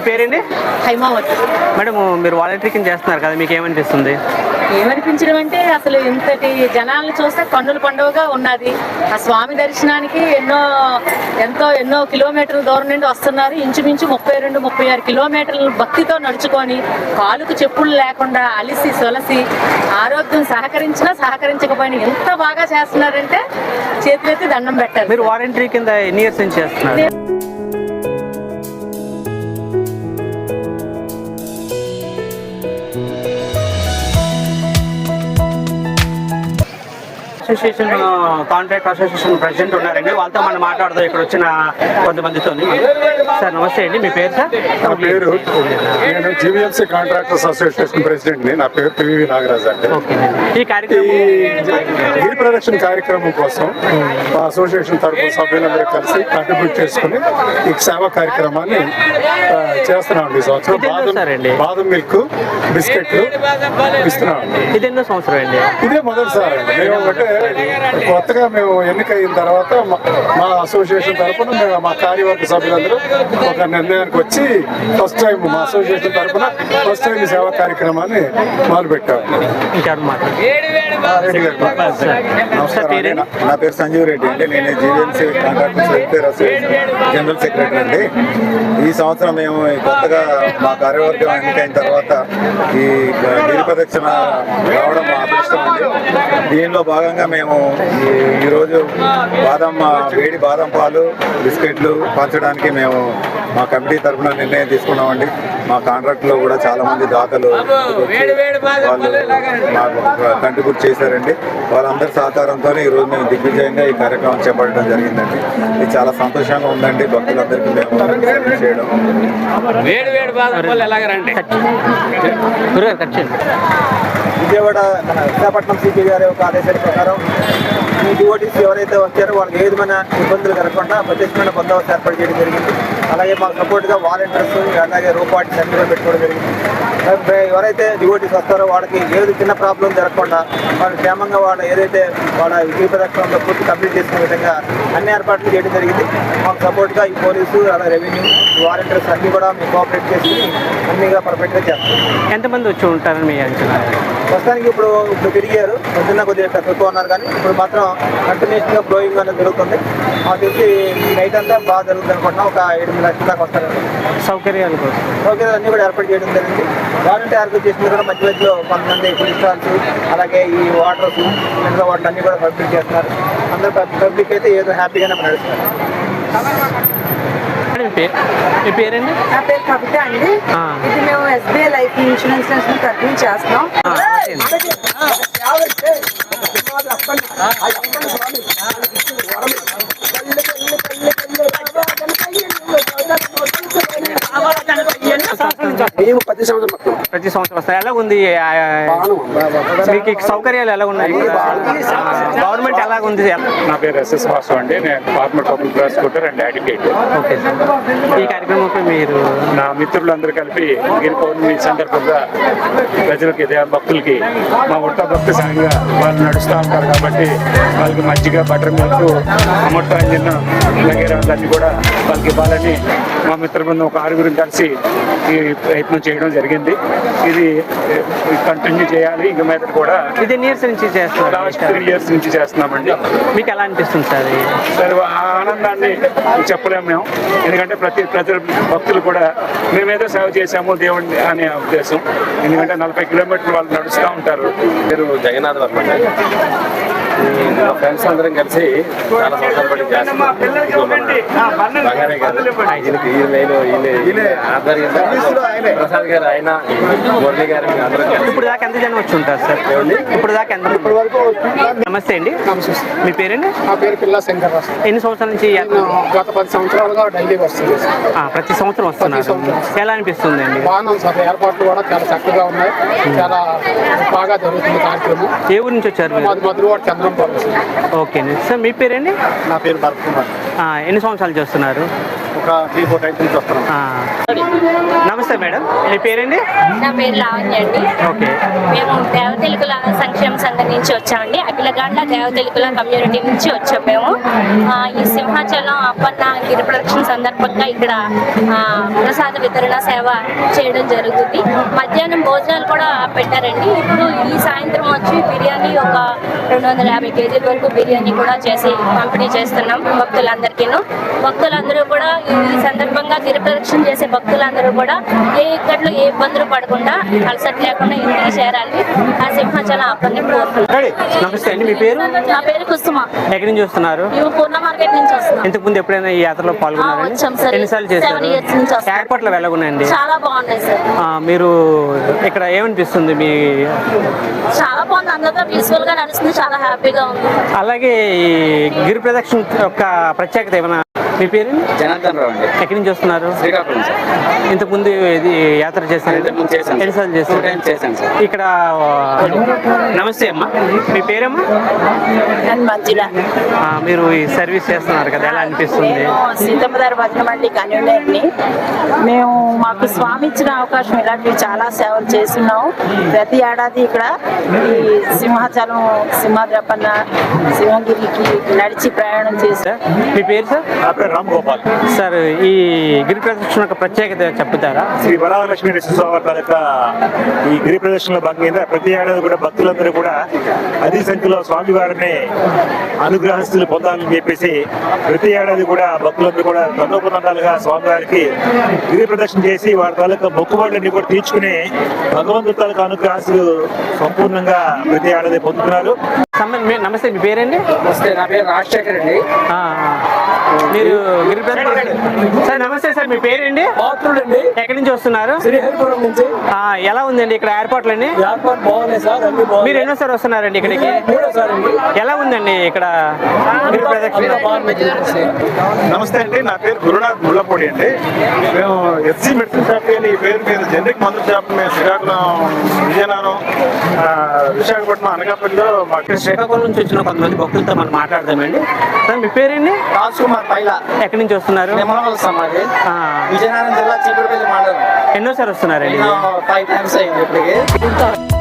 పేరేంటి హైమావతి. మేడం మీరు వాలంటరీ కింద చేస్తున్నారు కదా మీకు ఏమనిపిస్తుంది? ఏమనిపించడం అంటే అసలు ఇంతటి జనాలను చూస్తే కన్నుల పండుగగా ఉన్నది. ఆ స్వామి దర్శనానికి ఎన్నో ఎంతో ఎన్నో కిలోమీటర్ల దూరం నుండి వస్తున్నారు. ఇంచుమించు ముప్పై రెండు ముప్పై ఆరు కిలోమీటర్లు భక్తితో నడుచుకొని కాలుకు చెప్పులు లేకుండా అలిసి సొలసి ఆరోగ్యం సహకరించినా సహకరించకపోయినా ఎంత బాగా చేస్తున్నారంటే చేతులెత్తి దండం పెట్టారు. మీరు వాలంటరీ కింద ఎన్ని ఇయర్స్ నుంచి చేస్తున్నారు? అసోసియేషన్ కాంట్రాక్ట్ అసోసియేషన్ ప్రెసిడెంట్ ఉన్నారండి. వాళ్ళతో మనం మాట్లాడదాం. ఇక్కడ వచ్చిన కొంతమందితో సార్ నమస్తే అండి. మీ పేరు సార్? నా పేరు నేను జీవీఎంసీ కాంట్రాక్టర్స్ అసోసియేషన్ ప్రెసిడెంట్ని. నా పేరు పివి నాగరాజ్ అండి. ఈ ఈ కార్యక్రమం గిరి ప్రదక్షిణ కార్యక్రమం కోసం మా అసోసియేషన్ తరఫు సభ్యులందరూ కలిసి కంట్రిబ్యూట్ చేసుకుని ఈ సేవా కార్యక్రమాన్ని చేస్తున్నాం ఈ సంవత్సరం. బాదం? బాదం మిల్క్ బిస్కెట్లు ఇస్తున్నాం ఇది సంవత్సరం అండి ఇదే మొదటిసారి మేము అంటే కొత్తగా మేము ఎన్నికైన తర్వాత మా- మా అసోసియేషన్ తరఫున మేము మా కార్యవర్గ సభ్యులందరూ ఒక నిర్ణయానికి వచ్చి ఫస్ట్ టైం మా అసోసియేషన్ తరఫున ఫస్ట్ టైం ఈ సేవా కార్యక్రమాన్ని మొదలుపెట్టాము నమస్కారం? నా- నా పేరు సంజీవ్ రెడ్డి అండి. నేను GVMC contractors welfare association general secretary అండి. ఈ సంవత్సరం మేము కొత్తగా మా కార్యవర్గం ఎన్నికైన తర్వాత ఈ గిరి ప్రదక్షిణ రావడం మా అదృష్టం అండి. దీనిలో భాగంగా మేము ఈ- ఈరోజు బాదం వేడి బాదం పాలు బిస్కెట్లు పంచడానికి మేము మా కమిటీ తరఫున నిర్ణయం తీసుకున్నామండి. మా కాంట్రాక్ట్లో కూడా చాలా మంది దాతలు వాళ్ళు మాకు కంట్రిబ్యూట్ చేశారండి. వాళ్ళందరి సహకారంతో ఈరోజు మేము దిగ్విజయంగా ఈ కార్యక్రమం చేపట్టడం జరిగిందండి. ఇది చాలా సంతోషంగా ఉందండి. భక్తులందరికీ మేము చేయడం. విజయవాడ మన విశాఖపట్నం సిపి గారి యొక్క ఆదేశాల ప్రకారం ఈ డివోటీస్ ఎవరైతే వచ్చారో వాళ్ళకి ఏ విధమైన ఇబ్బందులు కలగకుండా ప్రత్యేకమైన బందోబస్తు ఏర్పాటు చేయడం జరిగింది. అలాగే మాకు సపోర్ట్గా వాలంటీర్స్ అలాగే అన్ని కూడా పెట్టుకోవడం జరిగింది. ఎవరైతే డివోటీస్ వస్తారో వాళ్ళకి ఏది చిన్న ప్రాబ్లం జరగకుండా వాళ్ళు క్షేమంగా వాళ్ళు ఏదైతే వాళ్ళ విజయ ప్రదక్షిణంలో పూర్తి కంప్లీట్ చేసుకునే విధంగా అన్ని ఏర్పాట్లు చేయడం జరిగింది. మాకు సపోర్ట్గా ఈ పోలీసు అలాగే రెవెన్యూ వాలంటీర్స్ అన్ని కూడా మేము కోఆపరేట్ చేసి అన్నిగా పర్ఫెక్ట్గా చేస్తాం. ఎంతమంది వచ్చి ఉంటారని మీ అంచనా? ప్రస్తుతానికి ఇప్పుడు ఇప్పుడు పెరిగారు. పొద్దున్న కొద్దిగా తక్కువ ఉన్నారు కానీ ఇప్పుడు మాత్రం కంటిన్యూషన్గా ఫ్లోయింగ్ అనేది జరుగుతుంది. మాకు తెలిసి నైట్ అంతా బాగా జరుగుతుంది అనుకుంటున్నాం. ఒక ఎనిమిది వస్తారు సౌకర్యాల కోసం సౌకర్యాలు అన్ని కూడా ఏర్పాటు చేయడం జరిగింది వాలంటీ ఏర్పాటు చేసింది కూడా మధ్య మధ్యలో కొంతమంది ఫుడ్ స్టాల్స్ అలాగే ఈ వాటర్స్ మినరల్ వాటర్ అన్ని కూడా పబ్లిక్ చేస్తున్నారు అందరూ పబ్లిక్ అయితే ఏదో హ్యాపీగానే నడుస్తున్నారు మీ పేరు మీ పేరండి నా పేరు కవిత అండి. ఇది మేము ఎస్బీఐ లైఫ్ ఇన్సూరెన్స్ చేస్తున్నాం ఓకే. మేము ప్రతి సంవత్సరం ప్రతి సంవత్సరం వస్తారు ఎలా ఉంది? మీకు సౌకర్యాలు ఎలా ఉన్నాయి? గవర్నమెంట్ ఎలా ఉంది? నా పేరు ఎస్ఎస్ వాసు అండి. నేను former public prosecutor and advocate okay sir. ఈ కార్యక్రమంపై మీరు నా మిత్రులందరూ కలిపి గిరి పౌర్ణమి సందర్భంగా ప్రజలకి దేవ భక్తులకి మా ఉట్ట భక్తి సాంగా వాళ్ళు నడుస్తూ ఉంటారు కాబట్టి వాళ్ళకి మజ్జిగ బటర్ మిల్క్ అమృతాంజన్ అన్నీ కూడా వాళ్ళకి ఇవ్వాలని మా మిత్ర బృందం ఒక ఆరుగురు కలిసి ఈ ప్రయత్నం చేయడం జరిగింది. ఇది కంటిన్యూ చేయాలి. ఇక మీద కూడా ఇది ఇయర్స్ నుంచి లాస్ట్ చేస్తున్నారు త్రీ ఇయర్స్ నుంచి చేస్తున్నామండి. మీకు ఎలా అనిపిస్తుంది సార్? సరే ఆ ఆనందాన్ని చెప్పలేము మేము. ఎందుకంటే ప్రతి ప్రజల భక్తులు కూడా మేమేదో సేవ చేశాము దేవుడిని అనే ఉద్దేశం. ఎందుకంటే నలభై కిలోమీటర్లు వాళ్ళు నడుస్తూ ఉంటారు. పేరు జగన్నాథ్ వర్మ ఫ్రెండ్స్ అందరం కలిసి చాలా సంవత్సరాల చేస్తున్నాం. ఈయన ఆధ్వర్యంలో ప్రసాద్ గారు ఆయన. మురళి గారు ఇప్పుడు దాకా ఎంత జనం వచ్చి ఉంటారు సార్? ఇప్పుడు దాకా ఎంత నమస్తే అండి. మీ పేరండి? నా పేరు పిల్ల శంకర్రావు ఎన్ని సంవత్సరాల నుంచి గత పది సంవత్సరాలుగా డైలీ వస్తుంది ఆ, ప్రతి సంవత్సరం వస్తున్నారు? ఎలా అనిపిస్తుంది అండి? బాగున్నాం సార్. ఏర్పాట్లు కూడా చాలా చక్కగా ఉన్నాయి. చాలా బాగా జరుగుతుంది కార్యక్రమం. ఏ ఊరు నుంచి వచ్చారు మాది మధురవాడ చంద్రంపాడు ఓకే అండి. సార్ మీ పేరండి? నా పేరు భరత్ కుమార్. ఆ, ఎన్ని సంవత్సరాలు చేస్తున్నారు? ఒక త్రీ ఫోర్ టైమ్స్ నుంచి వస్తున్నాం. ఆ. నమస్తే మేడం మీ పేరండి? నా పేరు లావణ్య అండి. ఓకే. మేము దేవతెలుకుల సంక్షేమ సంఘం నుంచి వచ్చామండి. అఖిలగాండ్ల దేవతెలుకుల కమ్యూనిటీ నుంచి వచ్చాం మేము. ఆ, ఈ సింహాచలం అప్పన్న గిరి ప్రదక్షిణ సందర్భంగా ఇక్కడ ఆ, ప్రసాద వితరణ సేవ చేయడం జరుగుతుంది. మధ్యాహ్నం భోజనాలు కూడా పెట్టారండి. ఇప్పుడు ఈ సాయంత్రం వచ్చి బిర్యానీ ఒక రెండు వందల యాభై కేజీల వరకు బిర్యానీ కూడా చేసి పంపిణీ చేస్తున్నాం భక్తులందరికీను. భక్తులందరూ కూడా సందర్భంగా గిరి ప్రదక్షిణ చేసే భక్తులందరూ కూడా ఏ ఇక్కట్లో ఏ ఇబ్బందులు పడకుండా అలసట లేకుండా ఇంటికి చేరాలి. ఆ సింహాచలం కోరుతున్నాం నమస్తే అండి మీ పేరు? నా పేరు కుసుమ. ఎక్కడి నుంచి వస్తున్నారు? పూర్ణ మార్కెట్ నుంచి వస్తున్నాం. ఇంతకు ముందు ఎప్పుడైనా ఈ యాత్రలో సార్. ఎన్నిసార్లు చేశారు. ఎయిర్పోర్ట్లో వెళ్ళగున్నాయండి చాలా బాగున్నాయి సార్. మీరు ఇక్కడ ఏమనిపిస్తుంది మీ చాలా బాగుంది. అందరితో పీస్ఫుల్గా నడుస్తుంది. చాలా హ్యాపీగా ఉంది. అలాగే ఈ గిరి ప్రదక్షిణ యొక్క ప్రత్యేకత ఏమైనా మీ పేరు? జనార్దన్ రావు అండి. ఎక్కడి నుంచి వస్తున్నారు? శ్రీకాకుళం సార్ ఇంతకు ముందు ఇది యాత్ర చేశారు. ఇంతకుముందు చేశాను. ఎన్నిసార్లు చేశారు? టైమ్స్ చేశాను సార్. ఇక్కడ నమస్తే అమ్మా. మీ పేరమ్మా? మీరు ఈ సర్వీస్ చేస్తున్నారు కదా ఎలా అనిపిస్తుంది? సీతమ్మదారి కన్వీనర్ని. మేము మాకు స్వామి ఇచ్చిన అవకాశం ఇలాంటివి చాలా సేవలు చేస్తున్నాం. ప్రతి ఏడాది ఇక్కడ ఈ సింహాచలం సింహాద్రపన్న సింహగిరికి నడిచి ప్రయాణం చేసి సార్ మీ పేరు సార్? రామ్ గోపాల్. సార్ ఈ గిరి ప్రదక్షిణ యొక్క ప్రత్యేకత చెప్తారా? శ్రీ వరాలక్ష్మి తాలూకా ఈ గిరి ప్రదర్శనలో భాగంగా ప్రతి ఏడాది కూడా భక్తులందరూ కూడా అధిక సంఖ్యలో స్వామివారిని అనుగ్రహస్తులు పొందాలని చెప్పేసి ప్రతి ఏడాది కూడా భక్తులందరూ కూడా తండోపతండాలుగా స్వామివారికి గిరి ప్రదర్శన చేసి వారి తాలూకా మొక్కుబడులన్నీ కూడా తీర్చుకుని భగవంతుడి తాలూకా అనుగ్రహస్తులు సంపూర్ణంగా ప్రతి ఏడాది పొందుతున్నారు. నమస్తే మీ పేరండి? వస్తే నా పేరు రాజశేఖర్ అండి. ఆ, మీరు సార్ నమస్తే సార్ మీ పేరండి? పాత్రుడండి ఎక్కడి నుంచి వస్తున్నారు? శ్రీహరిపురం నుంచి. ఆ, ఎలా ఉందండి ఇక్కడ ఎయిర్పోర్ట్ అండి మీరు ఎన్నోసారి వస్తున్నారండి ఇక్కడికి? అండి. ఎలా ఉందండి ఇక్కడ నమస్తే అండి నా పేరు గురునాథ్ ముళ్ళపూడి అండి. మేము ఎస్సీ మెడిసిన్ షాప్ అని ఈ పేరు మీద జనరిక్ మందుల షాప్ మేము శ్రీకాకుళం విజయనగరం విశాఖపట్నం అనకాపల్లిలో శ్రీకాకుళం నుంచి వచ్చిన కొంతమంది భక్తులతో మనం మాట్లాడదామండి. సార్ మీ పేరండి? రాజ్ కుమార్ ఎక్కడి నుంచి వస్తున్నారు? విజయనగరం జిల్లా చీపురుపల్లి మండలం. ఎన్నోసారి వస్తున్నారండి? ఫైవ్ టైమ్స్ అయింది ఇప్పటికి.